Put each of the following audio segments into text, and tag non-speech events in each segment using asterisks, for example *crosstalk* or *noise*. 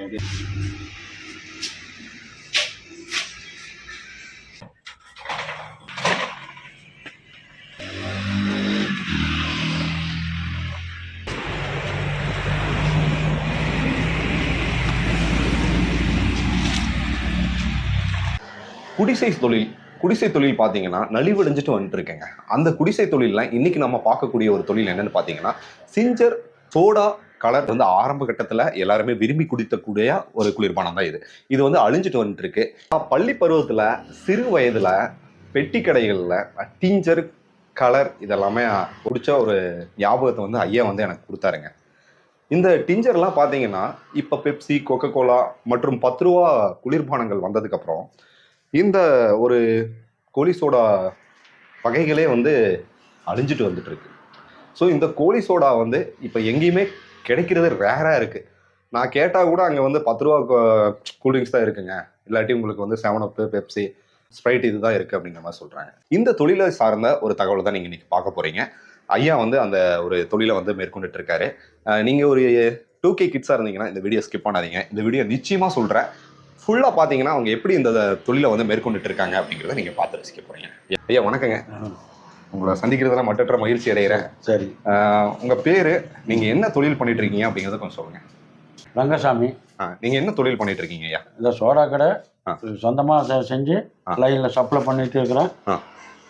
குடிசை தொழில் குடிசை தொழில் பார்த்தீங்கன்னா நலிவடைஞ்சிட்டு வந்துட்டு இருக்கேங்க அந்த குடிசை தொழிலில் இன்னைக்கு நம்ம பார்க்கக்கூடிய ஒரு தொழில் என்னன்னு பார்த்தீங்கன்னா சிஞ்சர் சோடா கலர் வந்து ஆரம்ப கட்டத்தில் எல்லாருமே விரும்பி குடித்தக்கூடிய ஒரு குளிர்பானம் தான் இது. இது வந்து அழிஞ்சிட்டு வந்துட்டு இருக்கு பள்ளி பருவத்தில் சிறு வயதில் பெட்டி கடைகளில் டிஞ்சர் கலர் இதெல்லாமே பிடிச்ச ஒரு ஞாபகத்தை வந்து ஐயா வந்து எனக்கு கொடுத்தாருங்க. இந்த டிஞ்சர்லாம் பார்த்தீங்கன்னா இப்போ பெப்சி கொக்கோ கோலா மற்றும் பத்து ரூபா குளிர்பானங்கள் வந்ததுக்கப்புறம் இந்த ஒரு கோழி சோடா வகைகளே வந்து அழிஞ்சிட்டு வந்துட்டு இருக்கு ஸோ இந்த கோழி சோடா வந்து இப்போ எங்கேயுமே கிடைக்கிறது ரேராக இருக்குது நான் கேட்டால் கூட அங்கே வந்து பத்து ரூபா கூல்ட்ரிங்க்ஸ் தான் இருக்குங்க. இல்லாட்டி உங்களுக்கு வந்து செவன் அப்பு பெப்சி ஸ்ப்ரைட் இதுதான் இருக்குது அப்படிங்கிற மாதிரி சொல்கிறாங்க இந்த தொழிலை சார்ந்த ஒரு தகவலை தான் நீங்கள் இன்றைக்கி பார்க்க போகிறீங்க ஐயா வந்து அந்த ஒரு தொழிலை வந்து மேற்கொண்டுட்டு இருக்காரு நீங்கள் ஒரு டூ கே கிட்ஸாக இருந்தீங்கன்னா இந்த வீடியோ ஸ்கிப் பண்ணாதீங்க. இந்த வீடியோ நிச்சயமாக சொல்கிறேன் ஃபுல்லாக பார்த்தீங்கன்னா அவங்க எப்படி இந்த தொழிலை வந்து மேற்கொண்டுட்டு இருக்காங்க அப்படிங்கிறத நீங்கள் பார்த்து ரசிக்க போகிறீங்க ஐயா வணக்கங்க. உங்களை சந்திக்கிறதுல மட்டற்ற மகிழ்ச்சி அடைகிறேன் சரி அஹ் உங்க பேரு நீங்க என்ன தொழில் பண்ணிட்டு இருக்கீங்க அப்படிங்கறத கொஞ்சம் சொல்லுங்க ரங்கசாமி அஹ் நீங்க என்ன தொழில் பண்ணிட்டு இருக்கீங்க ஐயா இந்த சோடா கடை. சொந்தமாக செஞ்சு. லைனில் சப்ளை பண்ணிட்டு இருக்கிறேன்.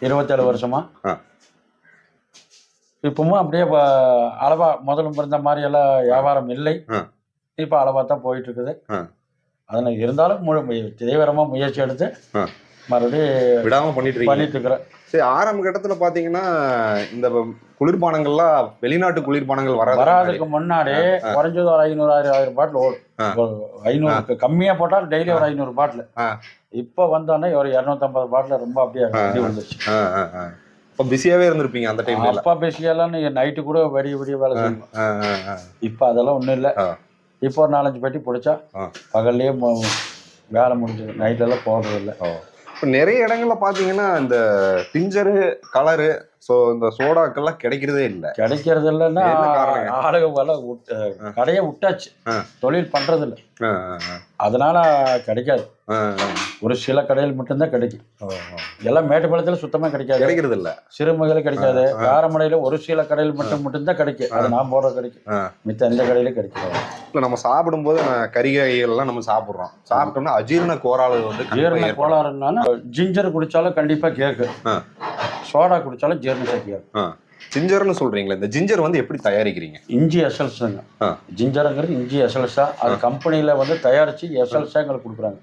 இருபத்தேழு வருஷமா. இப்பவும் அப்படியே அளவா முதல்ல இருந்த மாதிரி எல்லாம் வியாபாரம் இல்லை. இப்போ அளவா தான் போயிட்டு இருக்குது ஆ. அதில் இருந்தாலும் முழு தீவிரமாக முயற்சி எடுத்து. மறுபடியும் விடாம பண்ணிட்டு பண்ணிட்டு இருக்கிறேன் சரி ஆரம்ப கட்டத்துல பாத்தீங்கன்னா இந்த குளிர்பானங்கள்லாம் வெளிநாட்டு குளிர்பானங்கள் வராது. வராதுக்கு முன்னாடி. குறைஞ்சது ஒரு ஐநூறு ஆயிரம் ஆயிரம் பாட்டில் ஓடும். ஐநூறு கம்மியா போட்டால் டெய்லி ஒரு ஐநூறு பாட்டில். இப்போ வந்தோடனே ஒரு இரநூத்தம்பது பாட்டில் ரொம்ப அப்படியே வந்துச்சு இப்ப பிஸியாவே இருந்திருப்பீங்க அந்த டைம்ல அப்பா பேசியெல்லாம் நீங்க நைட்டு கூட வெடிய வெடிய வேலை செய்யணும். இப்போ அதெல்லாம் ஒன்றும் இல்லை. இப்போ ஒரு நாலஞ்சு பெட்டி பிடிச்சா. பகல்லையே வேலை முடிஞ்சது. நைட்டெல்லாம் போகிறது இல்லை இப்போ நிறைய இடங்கள்ல பாத்தீங்கன்னா இந்த பிஞ்சரு கலரு சோ இந்த சோடாக்கெல்லாம் கிடைக்கிறதே இல்ல கிடைக்கிறது இல்லைன்னா? ஆளுக வேலை கடையை விட்டாச்சு. தொழில் பண்றது இல்லை. அதனால கிடைக்காது. ஒரு சில கடையில் மட்டும்தான் கிடைக்கும். எல்லாம் மேட்டுப்பாளையத்தில் சுத்தமாக கிடைக்காது கிடைக்கிறது இல்ல சிறுமுகையில் கிடைக்காது. காரமடையில் ஒரு சில கடையில் மட்டும் மட்டும்தான் கிடைக்கும் அது நான் போடுற கிடைக்கும். மித்த எந்த கடையிலும் கிடைக்காது இல்ல நம்ம சாப்பிடும்போது எல்லாம் நம்ம சாப்பிடுறோம் சாப்பிட்டோம்னா அஜீரண கோளாறு வந்து கண்டிப்பா ஜீரண. கோளாறுனாலும் ஜிஞ்சர் குடிச்சாலும் கண்டிப்பாக கேக்கு ஆ. சோடா குடிச்சாலும் ஜீரண சக்தி ஆ. ஜிஞ்சர்னு சொல்றீங்களா இந்த ஜிஞ்சர் வந்து எப்படி தயாரிக்கிறீங்க? இஞ்சி எசல்ஸுங்க. ஜிஞ்சருங்கிறது இஞ்சி எசல்ஸா அது கம்பெனியில் வந்து தயாரித்து எசல்ஸா எங்களுக்கு கொடுக்குறாங்க.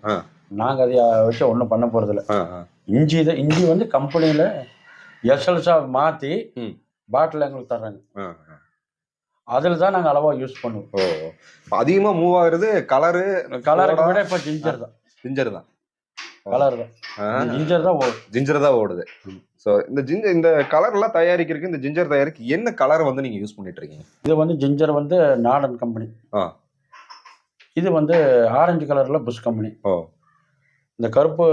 நாங்கள் அதை வச்சு ஒன்றும் பண்ண ஆ. இஞ்சி தான் இஞ்சி வந்து கம்பெனியில் எசல்ஸா மாற்றி. பாட்டில் எங்களுக்கு தர்றாங்க. அதில் தான் நாங்கள் அளவாக யூஸ் பண்ணுவோம். ஓ இப்ப அதிகமா மூவ் ஆகுறது கலரு கலருக்கு விட இப்போ ஜிஞ்சர் தான். ஜிஞ்சர் தான். கலர் தான் ஜிஞ்சர் தான் ஓடும் ஜிஞ்சர் தான் ஓடுது. ஸோ இந்த ஜிஞ்சர் இந்த கலர் எல்லாம் தயாரிக்கிறதுக்கு இந்த ஜிஞ்சர் தயாரிக்க என்ன கலர் வந்து நீங்க யூஸ் பண்ணிட்டு இருக்கீங்க? இது வந்து ஜிஞ்சர் வந்து நாடன் கம்பெனி ஆ. இது வந்து ஆரஞ்சு கலரில் புஷ் கம்பெனி ஓ. இந்த கருப்பு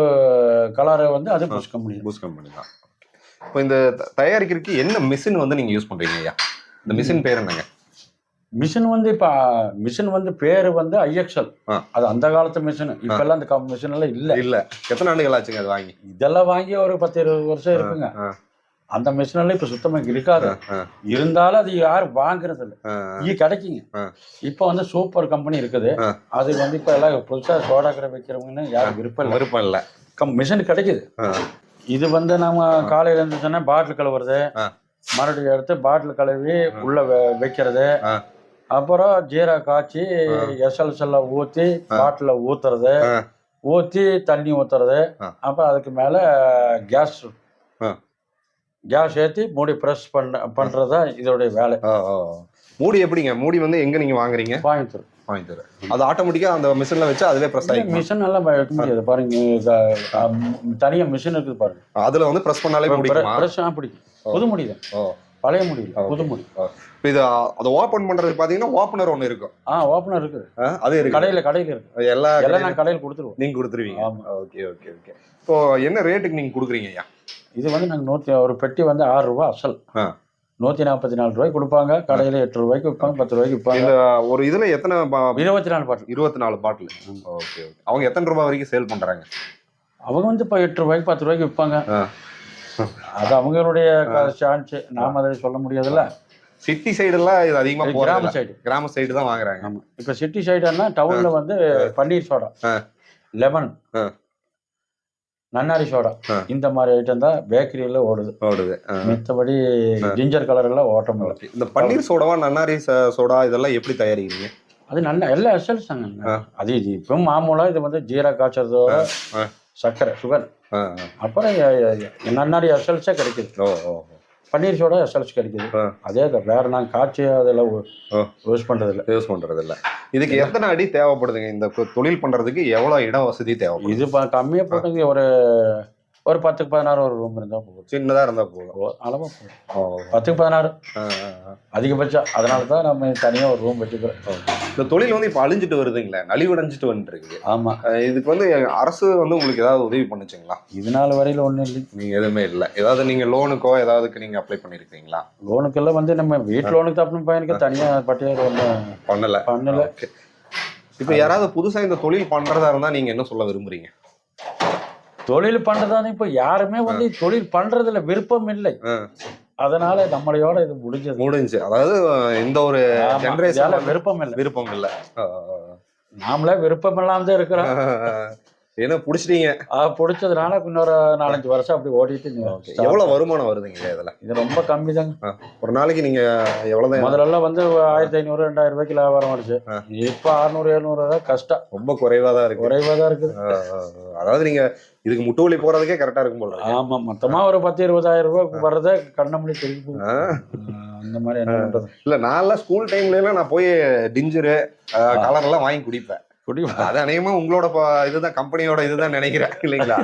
கலரை வந்து அது புஷ் கம்பெனி பூஸ் கம்பெனி தான். இப்போ இந்த தயாரிக்கிறதுக்கு என்ன மிஷின் வந்து நீங்க யூஸ் பண்றீங்க ஐயா? இந்த மிஷின் பேர் என்னங்க? மிஷின் வந்து இப்போ மிஷின் வந்து பேர் வந்து ஐஎக்ஸ்எல். அது அந்த காலத்து மிஷின். இப்பெல்லாம் அந்த மிஷின் எல்லாம் இல்லை. இல்ல. எத்தனை ஆண்டுகள் ஆச்சுங்க அது வாங்கி? இதெல்லாம் வாங்கி ஒரு பத்து இருபது வருஷம் இருக்குங்க. அந்த மிஷின் எல்லாம் இப்போ சுத்தமாக இருக்காது. இருந்தாலும் அது யாரும் வாங்குறது இல்லை இது கிடைக்குங்க. இப்போ வந்து சூப்பர் கம்பெனி இருக்குது. அது வந்து இப்போ எல்லாம் புதுசாக சோடா கடை வைக்கிறவங்கன்னு யாரும் விருப்பம் இல்லை. விருப்பம் இல்ல. கம் மிஷின் கிடைக்குது. இது வந்து நம்ம காலையில இருந்துச்சுன்னா பாட்டில் கழுவுறது. மறுபடியும் எடுத்து பாட்டில் கழுவி உள்ள வைக்கிறது. அப்புறம் ஜீரா காய்ச்சி எஸ்எல்ஸ் எல்லாம் ஊற்றி பாட்டில் ஊத்துறது. ஊற்றி தண்ணி ஊத்துறது. அப்புறம் அதுக்கு மேலே கேஸ். கேஸ் ஏற்றி மூடி ப்ரெஸ் பண்ண பண்ணுறது தான் இதோடைய வேலை. மூடி எப்படிங்க? மூடி வந்து எங்க நீங்க வாங்குறீங்க? வாங்கி தரேன் அது ஆட்டோமேட்டிக்கா அந்த மிஷின்ல வச்சு அதுவே ப்ரெஸ் ஆகிக்கும் மிஷின் எல்லாம் வைக்க முடியாது பாருங்க தனியாக மிஷின் இருக்குது பாருங்க. அதுல வந்து ப்ரெஸ் பண்ணாலே முடிக்குமா ப்ரெஸ் பிடிக்கும். புது முடி தான் ஓ. பழைய முடி இல்லை, ஓ. புது முடி. இப்போ இது அதை ஓபன் பண்றதுக்கு பாத்தீங்கன்னா ஓப்பனர் ஒன்னு இருக்கும் ஆ ஓப்பனர் இருக்குது அது இருக்கு. கடையில் கடையில் இருக்கு. எல்லா எல்லாம் நான் கடையில் கொடுத்துருவோம். நீங்க கொடுத்துருவீங்க. ஆமா. Okay okay okay. இப்போ என்ன ரேட்டுக்கு நீங்க கொடுக்குறீங்க ஐயா? இது வந்து நாங்கள் நூற்றி ஒரு பெட்டி வந்து ஆறு ரூபா அசல். நூத்தி நாற்பத்தி நாலு ரூபாய்க்கு கொடுப்பாங்க. கடையில எட்டு ரூபாய்க்கு விற்பாங்க பத்து ரூபாய்க்கு விற்பாங்க. இந்த ஒரு இதுல எத்தனை இருபத்தி நாலு பாட்டில். இருபத்தி நாலு பாட்டில். Okay okay. அவங்க எத்தனை ரூபாய் வரைக்கும் சேல் பண்றாங்க? அவங்க வந்து இப்போ எட்டு ரூபாய்க்கு பத்து ரூபாய்க்கு விற்பாங்க. அது அவங்களுடைய சான்ஸ் நாம அதை சொல்ல முடியாதுல்ல. சிட்டி சைடுலாம் இது அதிகமா இது போறது கிராம. சைடு கிராம சைடு தான் வாங்குறாங்க. ஆமா. இப்போ சிட்டி சைடுன்னா டவுன்ல வந்து பன்னீர் சோடா. லெமன். நன்னாரி சோடா. இந்த மாதிரி ஐட்டம் தான் பேக்கரியில ஓடுது. ஓடுது. ஆ. மித்தபடி ஜிஞ்சர் கலர் எல்லாம் ஓட்டம் இந்த பன்னீர் சோடாவா நன்னாரி சோடா இதெல்லாம் எப்படி தயாரிக்கிறீங்க? அது நல்ல எல்லா எஸ்எல்ஸ் தாங்க. அது இது இப்போ மாமூலா இது வந்து ஜீரா காய்ச்சறதோட. சர்க்கரை சுகர். அப்புறம் எ- எ- எ- நன்னாரி எஸ்எல்ஸே கிடைக்குது. ஓ ஓ. பன்னீர் சோடா எஸ்எல்ஸ் கிடைக்குது. அதே வேற நாங்கள் காய்ச்சி அதெல்லாம் ஆ. யூஸ் பண்றது இல்லை யூஸ் பண்றது இல்ல. இதுக்கு எத்தனை அடி தேவைப்படுதுங்க? இந்த தொழில் பண்றதுக்கு எவ்வளவு இட வசதி தேவைப்படுது? இது ப- கம்மியா போட்டுங்க. ஒரு ஒரு பத்துக்கு பதினாறு ஒரு ரூம் இருந்தா போதும். சின்னதா இருந்தா போதும். ஓ, அளவா போதும். பத்துக்கு பதினாறு. அதிகபட்சம். அதனால தான் நம்ம தனியா ஒரு ரூம் வச்சுக்கிறோம். இந்த தொழில் வந்து இப்ப அழிஞ்சிட்டு வருதுங்களே நலிவடைஞ்சிட்டு வந்துட்டு இருக்குது ஆமா. அஹ் இதுக்கு வந்து அரசு வந்து உங்களுக்கு ஏதாவது உதவி பண்ணுச்சுங்களா? இது நாள் வரையில ஒண்ணும் இல்லை நீங்க எதுவுமே இல்லை. ஏதாவது நீங்க லோனுக்கோ ஏதாவதுக்கு நீங்க அப்ளை பண்ணிருக்கீங்களா? லோனுக்கெல்லாம் வந்து நம்ம வீட்டு லோனுக்கு தப்பு பையனுக்கு தனியா பட்டியல் ஒன்றும் பண்ணல. பண்ணல. இப்போ யாராவது புதுசா இந்த தொழில் பண்றதா இருந்தா நீங்க என்ன சொல்ல விரும்புறீங்க? தொழில் பண்றதானே? இப்போ யாருமே வந்து தொழில் பண்றதுல விருப்பம் இல்லை. அதனால நம்மளையோட இது முடிஞ்சது. முடிஞ்சு. அதாவது இந்த ஒரு ஜெனரேஷன் விருப்பம் இல்லை. விருப்பம் இல்ல. நாமளே விருப்பம் இல்லாம இருக்கிறோம் ஏன்னா புடிச்சிட்டீங்க? பிடிச்சதுனால இன்னொரு நாலஞ்சு வருஷம் அப்படி ஓடிட்டு எவ்வளவு வருமானம் வருதுங்க இதுல? இது ரொம்ப கம்மி தாங்க ஒரு நாளைக்கு நீங்க எவ்வளவு? முதல்ல வந்து ஆயிரத்தி ஐநூறு ரெண்டாயிரம் ரூபாய்க்கு ஆச்சு ஆ. இப்போ அறுநூறு எழுநூறு தான் கஷ்டம். ரொம்ப குறைவா தான் இருக்கு. குறைவா தான் இருக்குது. அதாவது நீங்க இதுக்கு முட்டு வலி போறதுக்கே கரெக்டா இருக்கும் போல. ஆமா மொத்தமா ஒரு பத்து இருபதாயிரம் ரூபாய் வர்றதே கண்ண. ஆ. ஆ, அந்த மாதிரி என்ன பண்றது? இல்ல நான்லாம் ஸ்கூல் டைம்ல எல்லாம் நான் போய் டிஞ்சரு கலர் எல்லாம் வாங்கி குடிப்பேன். குடி அது அநேகமா உங்களோட இதுதான் கம்பெனியோட இதுதான் நினைக்கிறேன் இல்லைங்களா?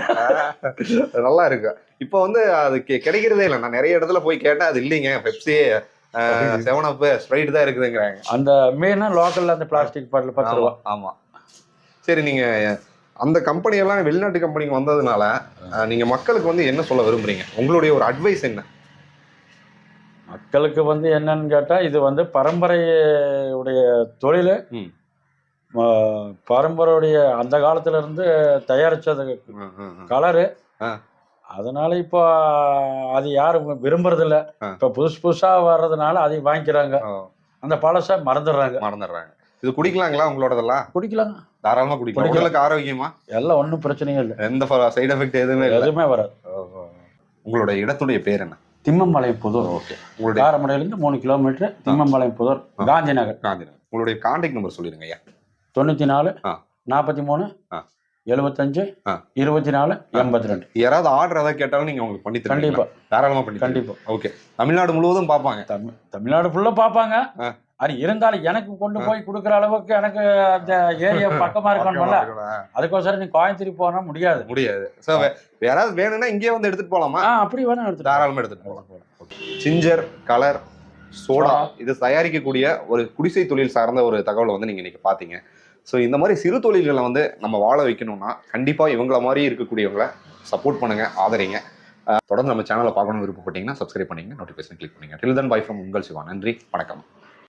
நல்லா இருக்கு. இப்போ வந்து அது கிடைக்கிறதே இல்லை. நான் நிறைய இடத்துல போய் கேட்டேன் அது இல்லைங்க. பெப்சி செவன் அப் ஸ்ப்ரைட் தான் இருக்குதுங்கிறாங்க. அந்த மீனா லோக்கல்ல அந்த பிளாஸ்டிக் பாட்டில் பத்து ரூபா. ஆமா, சரி நீங்க அந்த கம்பெனி எல்லாம் வெளிநாட்டு கம்பெனிக்கு வந்ததுனால நீங்க மக்களுக்கு வந்து என்ன சொல்ல விரும்புறீங்க? உங்களுடைய ஒரு அட்வைஸ் என்ன? மக்களுக்கு வந்து என்னன்னு கேட்டா இது வந்து பரம்பரையுடைய தொழில். ம். பரம்பரையுடைய அந்த காலத்துல இருந்து தயாரிச்சது கலரு. அதனால இப்போ அது யாரும் விரும்புறது இல்ல. இப்போ புதுசு புதுசா வர்றதுனால அதை வாங்கிக்கிறாங்க. அந்த பழசை மறந்துடுறாங்க. மறந்துடுறாங்க. இது குடிக்கலாங்களா உங்களோடதெல்லாம் குடிக்கலாங்க தாராளமா குடிக்கலாம். குடிக்கலாம். உடலுக்கு ஆரோக்கியமா? எல்லாம் ஒன்றும் பிரச்சனையும் இல்லை. எந்த சைடு எஃபெக்ட் எதுவுமே எதுவுமே வராது. உங்களோட இடத்துடைய பேர் என்ன? திம்மம்பாளையம் புதூர். ஓகே. உங்களுடைய காரமடையிலேருந்து மூணு கிலோமீட்டர் திம்மம்பாளையம் புதூர். காந்தி நகர் காந்திநகர். உங்களுடைய கான்டாக்ட் நம்பர் சொல்லிடுங்க ஐயா. தொண்ணூத்தி நாலு. நாற்பத்தி மூணு. எழுபத்தஞ்சு. இருபத்தி நாலு எண்பத்தி ரெண்டு. யாராவது ஆர்டர் ஏதாவது கேட்டாலும் நீங்க உங்களுக்கு பண்ணி? கண்டிப்பா. தாராளமா பண்ணி கண்டிப்பா. ஓகே. தமிழ்நாடு முழுவதும் பார்ப்பாங்க. தமிழ் தமிழ்நாடு ஃபுல்லா பார்ப்பாங்க. அது இருந்தாலும் எனக்கு கொண்டு போய் கொடுக்குற அளவுக்கு எனக்கு அந்த ஏரியா *laughs* பக்கமா இருக்கணும்ல. அதுக்கோசரம் நீ கோயம்புத்தூர் போனா முடியாது. முடியாது. சோ யாராவது வேணும்னா இங்கேயே வந்து எடுத்துட்டு போலாமா? ஆ அப்படி வேணா எடுத்துட்டு தாராளமா எடுத்துட்டு போகலாம் சிஞ்சர் கலர் சோடா இது தயாரிக்கக்கூடிய ஒரு குடிசை தொழில் சார்ந்த ஒரு தகவலை வந்து நீங்க இன்னைக்கு பாத்தீங்க ஸோ இந்த மாதிரி சிறு தொழில்களை வந்து நம்ம வாழ வைக்கணும்னா கண்டிப்பா இவங்கள மாதிரி இருக்கக்கூடியவங்களை சப்போர்ட் பண்ணுங்க ஆதரிங்க. தொடர்ந்து நம்ம சேனலை பார்க்கணும்னு விருப்பப்பட்டீங்கன்னா சப்ஸ்கிரைப் பண்ணிங்க நோட்டிஃபிகேஷன் கிளிக் பண்ணுங்கள் டில் தன் பை ஃப்ரம் உங்கள் சிவா. நன்றி வணக்கம்.